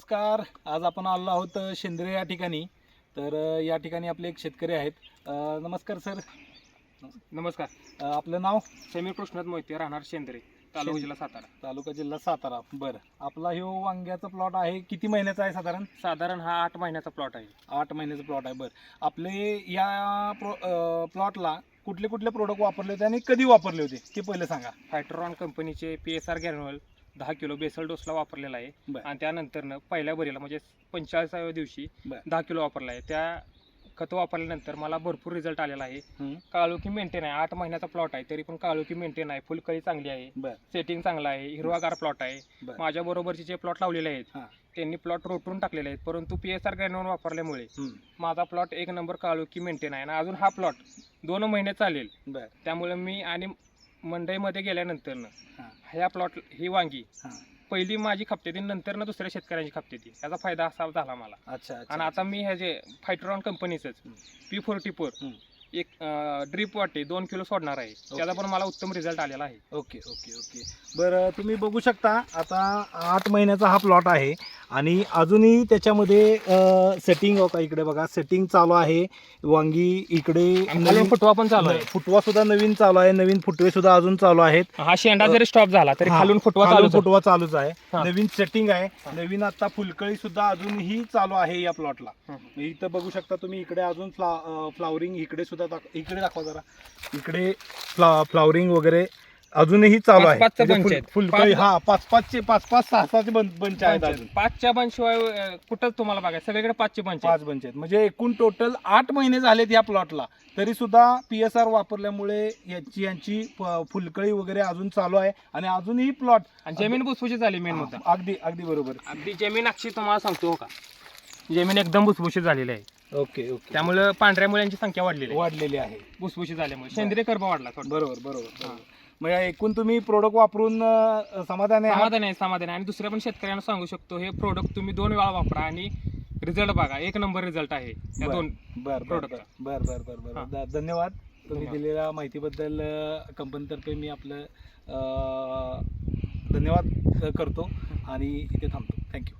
नमस्कार. आज आपण आलो आहोत शेंद्रे या ठिकाणी. तर या ठिकाणी आपले एक शेतकरी आहेत. अ, नमस्कार सर. नमस्कार. अ, आपलं नाव? समीर कृष्णात मोहिते राहणार शेंद्रे तालुका जिल्हा सातारा. तालुका जिल्हा सातारा. बरं. आपला ह्यो वांग्याचा प्लॉट आहे किती महिन्याचा आहे साधारण? साधारण हा आठ महिन्याचा प्लॉट आहे. आठ महिन्याचा प्लॉट आहे बरं. आपले या प्रो प्लॉटला कुठले कुठले प्रोडक्ट वापरले होते आणि कधी वापरले होते? ते पहिलं सांगा. फायट्रॉन कंपनीचे पी एस आर गॅन्युअल दहा किलो बेसल डोसला वापरलेला आहे. बरं. आणि त्यानंतरनं पहिल्या बरीला म्हणजे पंचेचाळीसाव्या दिवशी बरं. दहा किलो वापरला आहे. त्या खतं वापरल्यानंतर मला भरपूर रिझल्ट आलेला आहे. हं, काळोखी मेंटेन आहे. आठ महिन्याचा प्लॉट आहे. तरी पण काळोखी मेंटेन आहे. फुलकळी चांगली आहे. बरं. सेटिंग चांगला आहे. हिरवागार प्लॉट आहे. बरं. माझ्या बरोबरचे जे प्लॉट लावलेले आहेत हां. त्यांनी प्लॉट रोटून टाकलेले आहेत. परंतु पी एस आर गॅन्युअल वापरल्यामुळे हं, माझा प्लॉट एक नंबर काळोखी मेंटेन आहे. आणि अजून हा प्लॉट दोन महिने चालेल. बरं. त्यामुळे मी आणि मंडईमध्ये गेल्यानंतर हां. ह्या प्लॉट ही वांगी हां. पहिली माझी खपते नंतर ना दुसऱ्या शेतकऱ्यांची खपते ती याचा फायदा असा झाला मला अच्छा अच्छा आणि आता मी हे जे फायट्रॉन कंपनीचंच हं. P forty four. एक ड्रीप वाटे दोन किलो सोडणार आहे. त्याचा पण मला उत्तम रिझल्ट आलेला आहे. Okay okay okay. बरं तुम्ही बघू शकता आता आठ महिन्याचा हा प्लॉट आहे आणि अजूनही त्याच्यामध्ये सेटिंग हो का इकडे बघा. सेटिंग चालू आहे. वांगी इकडे नवीन- फुटवा पण चालू आहे. फुटवा सुद्धा नवीन चालू आहे. नवीन फुटवे सुद्धा अजून चालू आहेत. हा शेंडा जरी स्टॉप झाला तरी खालून फुटवा चालू फुटवा चालूच आहे. नवीन सेटिंग आहे. नवीन आता फुलकळी सुद्धा अजूनही चालू आहे या प्लॉटला इथं बघू शकता तुम्ही इकडे अजून फ्ला फ्लावरिंग इकडे सुद्धा इकडे दाखवा जरा. इकडे फ्ला फ्लावरिंग वगैरे अजूनही चालू आहे. पाच- पाचचं म्हणजे bunch फुल- आहेत. फुलकळी पाच- हा पाच पाचचे पाच पाच सहा सहाचे बंच बंच आहेत अजून. पाचच्या बंच शिवाय कुठंच तुम्हाला बघायचं. सगळीकडे पाचचे बंच आहेत. पाच बंच आहेत. म्हणजे एकूण टोटल आठ महिने झालेत या प्लॉटला तरी सुद्धा पी एस आर वापरल्यामुळे याची यांची प- फुलकळी वगैरे अजून चालू आहे. आणि अजूनही प्लॉट आणि जमीन भुसभुशीत झाली मेन मुद्दा. अगदी अगदी बरोबर. अगदी जमीन अक्षी तुम्हाला सांगतो हो का? जमीन एकदम भुसभुशीत झालेली आहे. Okay okay. त्यामुळे पांढऱ्या मुळ्यांची संख्या वाढलेली आहे. वाढलेली आहे. भुसभुशीत झाल्यामुळे. सेंद्रिय कर्ब वाढला थोडा बरोबर बरोबर बरोबर. म्हणजे एकूण तुम्ही प्रोडक्ट वापरून अं, समाधानी आहात? समाधान आहे समाधान आहे. आणि दुसऱ्या पण शेतकऱ्यांना सांगू शकतो हे प्रोडक्ट तुम्ही दोन वेळा वापरा आणि रिझल्ट बघा. एक नंबर रिझल्ट आहे या बर. दोन बर बर Product. बर बर बर बर. हा. ध- धन्यवाद. तुम्ही धन्यवाद. दिलेल्या माहितीबद्दल अं, कंपनीतर्फे मी आपलं अं, धन्यवाद करतो. आणि इथे थांबतो. थँक्यू